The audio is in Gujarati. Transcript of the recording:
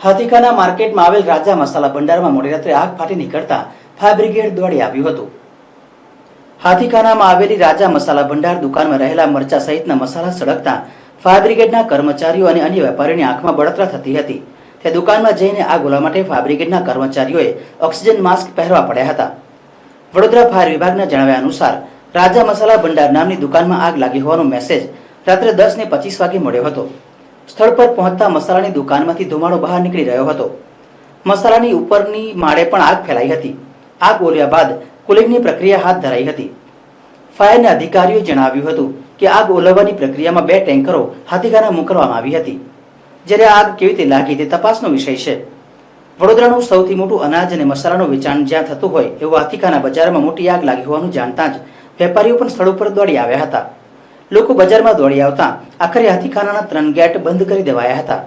હાથીખાના માર્કેટમાં આવેલ રાજા મસાલા ભંડારમાં મોડી રાત્રે આગ ફાટી નીકળતા ફાયર બ્રિગેડ દોડી આવ્યું હતું. હાથીખાનામાં આવેલી રાજા મસાલા ભંડાર દુકાનમાં રહેલા મરચા સહિતના મસાલા સળગતા ફાયર બ્રિગેડના કર્મચારીઓ અને અન્ય વેપારીઓની આંખમાં બળતરા થતી હતી. તે દુકાનમાં જઈને આગ ઓલવા માટે ફાયર બ્રિગેડના કર્મચારીઓએ ઓક્સિજન માસ્ક પહેરવા પડ્યા હતા. વડોદરા ફાયર વિભાગના જણાવ્યા અનુસાર, રાજા મસાલા ભંડાર નામની દુકાનમાં આગ લાગી હોવાનો મેસેજ રાત્રે દસ ને પચીસ વાગે મળ્યો હતો. સ્થળ પર પહોંચતા મસાલાની દુકાનમાંથી ધુમાડો બહાર નીકળી રહ્યો હતો. મસાલાની ઉપરની માળે પણ આગ ફેલાઈ હતી. આગ ઓલ્યા બાદ કુલિંગની પ્રક્રિયા હાથ ધરાઈ હતી. ફાયરના અધિકારીઓએ જણાવ્યું હતું કે આગ ઓલવવાની પ્રક્રિયામાં બે ટેન્કરો હાથીખાના મોકલવામાં આવી હતી. જ્યારે આગ કેવી રીતે લાગી તે તપાસનો વિષય છે. વડોદરાનું સૌથી મોટું અનાજ અને મસાલાનું વેચાણ જ્યાં થતું હોય એવું હાથીખાના બજારમાં મોટી આગ લાગી હોવાનું જાણતા જ વેપારીઓ પણ સ્થળ ઉપર દોડી આવ્યા હતા. લોકો બજારમાં દોડી આવતા આખરે હાથીખાનાના ત્રણ ગેટ બંધ કરી દેવાયા હતા.